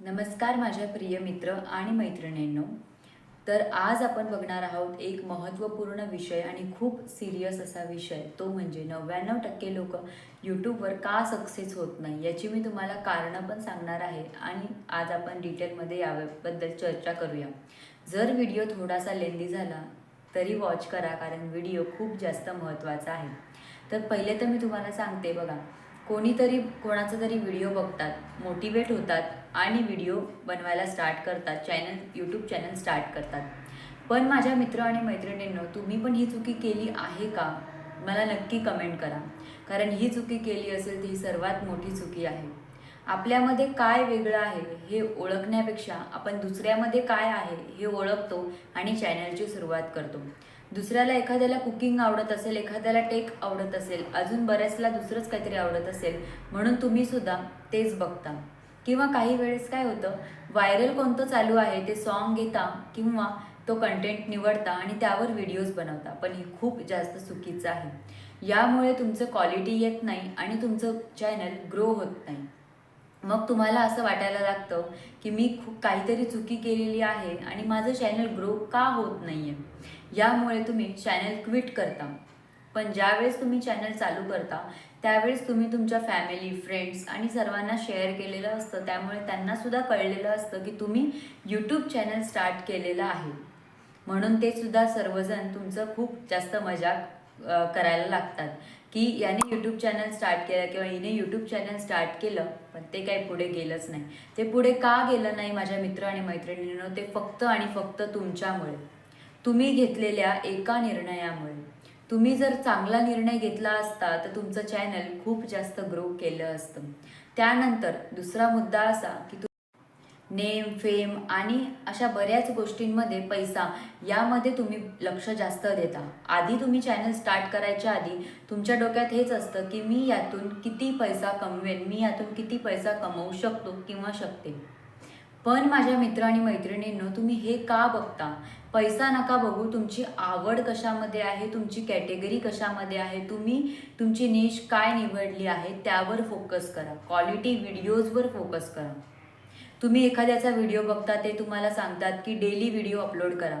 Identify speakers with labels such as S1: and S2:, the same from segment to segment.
S1: नमस्कार माझ्या प्रिय मित्र आणि मैत्रिणींनो. तर आज आपण बघणार आहोत एक महत्त्वपूर्ण विषय आणि खूप सिरियस असा विषय तो म्हणजे नव्याण्णव टक्के लोक यूट्यूबवर का सक्सेस होत नाही याची मी तुम्हाला कारणं पण सांगणार आहे आणि आज आपण डिटेलमध्ये याबद्दल चर्चा करूया. जर व्हिडिओ थोडासा लेंदी झाला तरी वॉच करा कारण व्हिडिओ खूप जास्त महत्त्वाचा आहे. तर पहिले तर मी तुम्हाला सांगते बघा कोणीतरी कोणाचा तरी व्हिडिओ बघतात मोटिवेट होतात आणि व्हिडिओ बनवायला स्टार्ट करतात. चॅनल यूट्यूब चॅनल स्टार्ट करतात. पण माझ्या मित्र आणि मैत्रिणींनो तुम्ही पण ही चुकी केली आहे का? मला नक्की कमेंट करा. कारण ही चुकी केली असेल ती ही सर्वात मोठी चुकी आहे. आपल्यामध्ये काय वेगळं आहे हे ओळखण्यापेक्षा आपण दुसऱ्यामध्ये काय आहे हे ओळखतो आणि चॅनलची सुरुवात करतो. दुसऱ्याला एखाद्याला कुकिंग आवडत असेल एखाद्याला टेक आवडत असेल अजून बऱ्याचला दुसरंच काहीतरी आवडत असेल म्हणून तुम्ही सुद्धा तेच बघता. किंवा काही वेळेस काय होतं व्हायरल कोणतं चालू आहे ते सॉन्ग घेता किंवा तो कंटेंट निवडता आणि त्यावर व्हिडिओज बनवता पण हे खूप जास्त चुकीचं आहे. यामुळे तुमचं क्वालिटी येत नाही आणि तुमचं चॅनल ग्रो होत नाही. मग तुम्हाला असं वाटायला लागतं की मी खूप काहीतरी चुकी केलेली आहे आणि माझं चॅनल ग्रो का होत नाही आहे यामुळे तुम्ही चॅनल क्विट करता. पण ज्यावेळेस तुम्ही चॅनल चालू करता त्यावेळेस तुम्ही तुमच्या फॅमिली फ्रेंड्स आणि सर्वांना शेअर केलेलं असतं. त्यामुळे त्यांनासुद्धा कळलेलं असतं की तुम्ही यूट्यूब चॅनल स्टार्ट केलेलं आहे. म्हणून ते सुद्धा सर्वजण तुमचं खूप जास्त मजाक करायला लागतात की याने यूट्यूब चॅनल स्टार्ट केलं किंवा हिने यूट्यूब चॅनल स्टार्ट केलं पण ते काही पुढे गेलंच नाही. ते पुढे का गेलं नाही माझ्या मित्र आणि मैत्रिणींनो? ते फक्त आणि फक्त तुमच्यामुळे. तुम्ही घेतलेल्या एका निर्णयामुळे. तुम्ही जर चांगला निर्णय घेतला असता तर तुमचं चॅनल खूप जास्त ग्रो केलं असतं. त्यानंतर दुसरा मुद्दा असा की तु- नेम फेम आणि अशा बऱ्याच गोष्टींमध्ये पैसा यामध्ये तुम्ही लक्ष जास्त देता. आधी तुम्ही चॅनल स्टार्ट करायच्या आधी तुमच्या डोक्यात हेच असतं की मी यातून किती पैसा कमवेन मी यातून किती पैसा कमवू शकतो किंवा शकते. पण माझ्या मित्र आणि मैत्रिणींनो तुम्ही हे का बघता? पैसा नका बघू. तुमची आवड कशामध्ये आहे? तुमची कॅटेगरी कशामध्ये आहे? तुम्ही तुमची निश काय निवडली आहे? त्यावर फोकस करा. क्वालिटी व्हिडिओजवर फोकस करा. तुम्ही एखाद्याचा व्हिडिओ बघता ते तुम्हाला सांगतात की डेली व्हिडिओ अपलोड करा.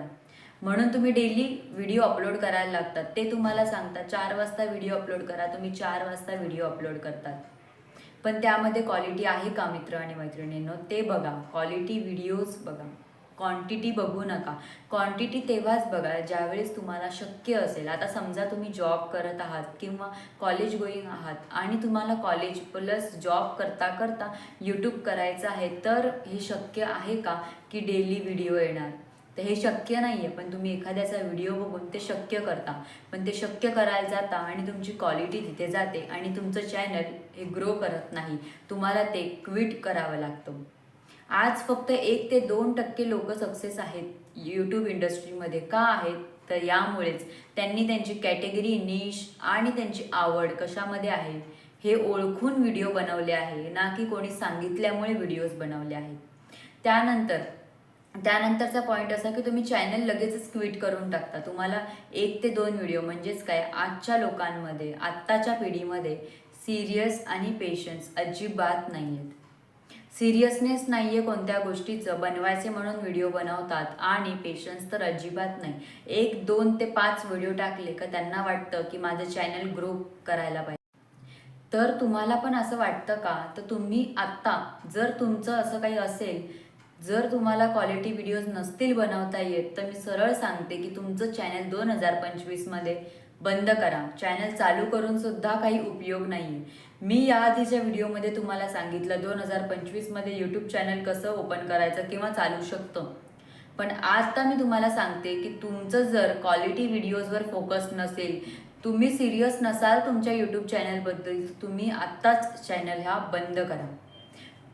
S1: म्हणून तुम्ही डेली व्हिडिओ अपलोड करायला लागतात. ते तुम्हाला सांगतात चार वाजता व्हिडिओ अपलोड करा. तुम्ही चार वाजता व्हिडिओ अपलोड करतात. पण त्यामध्ये क्वालिटी आहे का मित्र आणि मैत्रिणींनो? ते बघा. क्वालिटी व्हिडिओज बघा. क्वांटिटी बघू नका. क्वांटिटी तेव्हाच बघा ज्यावेळेस तुम्हाला शक्य असेल. आता समजा तुम्ही जॉब करत आहात किंवा कॉलेज गोईंग आहात आणि तुम्हाला कॉलेज प्लस जॉब करता करता यूट्यूब करायचं आहे तर हे शक्य आहे का की डेली व्हिडिओ येणार? तर हे शक्य नाही आहे पण तुम्ही एखाद्याचा व्हिडिओ बघून ते शक्य करता. पण ते शक्य करायला जाता आणि तुमची क्वालिटी तिथे जाते आणि तुमचं चॅनल हे ग्रो करत नाही. तुम्हाला ते क्विट करावं लागतं. आज फक्त एक ते दोन टक्के लोक सक्सेस आहेत यूट्यूब इंडस्ट्रीमध्ये. का आहेत? तर यामुळेच त्यांनी त्यांची कॅटेगरी निश आणि त्यांची आवड कशामध्ये आहे हे ओळखून व्हिडिओ बनवले आहे ना की कोणी सांगितल्यामुळे व्हिडिओज बनवले आहेत. त्यानंतर त्यानंतरचा पॉईंट असा की तुम्ही चॅनल लगेचच क्विट करून टाकता. तुम्हाला एक ते दोन व्हिडिओ म्हणजेच काय? आजच्या लोकांमध्ये आत्ताच्या पिढीमध्ये सिरियस आणि पेशन्स अजिबात नाही आहेत सिरियसनेस नाही आहे कोणत्या गोष्टीचं. बनवायचे म्हणून व्हिडिओ बनवतात आणि पेशन्स तर अजिबात नाही. एक दोन ते पाच व्हिडिओ टाकले का त्यांना वाटतं की माझं चॅनल ग्रो करायला पाहिजे. तर तुम्हाला पण असं वाटतं का? तर तुम्ही आत्ता जर तुमचं असं काही असेल जर तुम्हाला क्वालिटी व्हिडिओज नसतील बनवता येत तर मी सरळ सांगते की तुमचं चॅनल दोन हजार पंचवीसमध्ये बंद करा. चॅनल चालू करून सुद्धा काही उपयोग नाही आहे मी या आधीच्या व्हिडिओमध्ये तुम्हाला सांगितलं दोन हजार पंचवीसमध्ये यूट्यूब चॅनल कसं ओपन करायचं किंवा चालू शकतं. पण आता मी तुम्हाला सांगते की तुमचं जर क्वालिटी व्हिडिओजवर फोकस नसेल तुम्ही सिरियस नसाल तुमच्या यूट्यूब चॅनलबद्दल तुम्ही आत्ताच चॅनल हा बंद करा.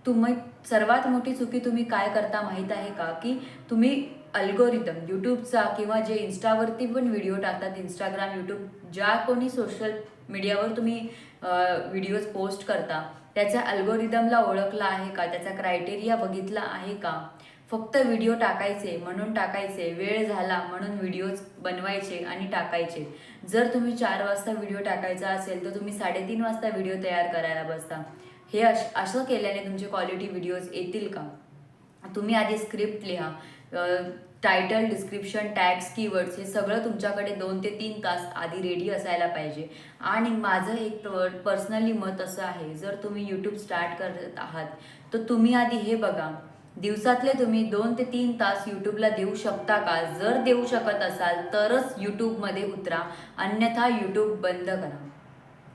S1: तुम्ही सर्वात मोठी चुकी तुम्ही काय करता माहीत आहे का? की तुम्ही अल्गोरिदम यूट्यूबचा किंवा जे इन्स्टावरती पण व्हिडिओ टाकतात इंस्टाग्राम यूट्यूब ज्या कोणी सोशल मीडियावर तुम्ही व्हिडिओज पोस्ट करता त्याच्या अल्गोरिदमला ओळखला आहे का? त्याचा क्रायटेरिया बघितला आहे का? फक्त व्हिडिओ टाकायचे म्हणून टाकायचे वेळ झाला म्हणून व्हिडिओज बनवायचे आणि टाकायचे. जर तुम्ही चार वाजता व्हिडिओ टाकायचा असेल तर तुम्ही साडेतीन वाजता व्हिडिओ तयार करायला बसता. हे अश असं केल्याने तुमचे क्वालिटी व्हिडिओज येतील का? तुम्ही आधी स्क्रिप्ट लिहा. टायटल डिस्क्रिप्शन टॅग्स कीवर्ड्स हे सगळं तुमच्याकडे दोन ते तीन तास आधी रेडी असायला पाहिजे. आणि माझं एक पर्सनली मत असं आहे जर तुम्ही यूट्यूब स्टार्ट करत आहात तर तुम्ही आधी हे बघा. दिवसातले तुम्ही दोन ते तीन तास यूट्यूबला देऊ शकता का? जर देऊ शकत असाल तरच यूट्यूबमध्ये उतरा. अन्यथा यूट्यूब बंद करा.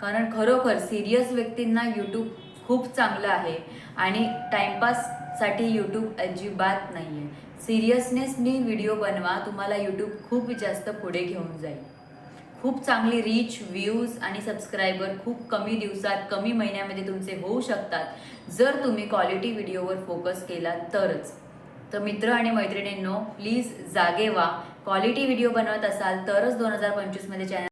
S1: कारण खरोखर सिरियस व्यक्तींना यूट्यूब खूप चांगलं आहे. आणि टाइमपाससाठी यूट्यूब अजिबात नाही आहे सिरियसनेसनी व्हिडिओ बनवा तुम्हाला यूट्यूब खूप जास्त पुढे घेऊन जाईल. खूप चांगली रीच व्ह्यूज आणि सबस्क्रायबर खूप कमी दिवसात कमी महिन्यामध्ये तुमचे होऊ शकतात. जर तुम्ही क्वालिटी व्हिडिओवर फोकस केला तरच. तर मित्र आणि मैत्रिणींनो प्लीज जागे व्हा. क्वालिटी व्हिडिओ बनवत असाल तरच दोन हजार पंचवीसमध्ये चॅनल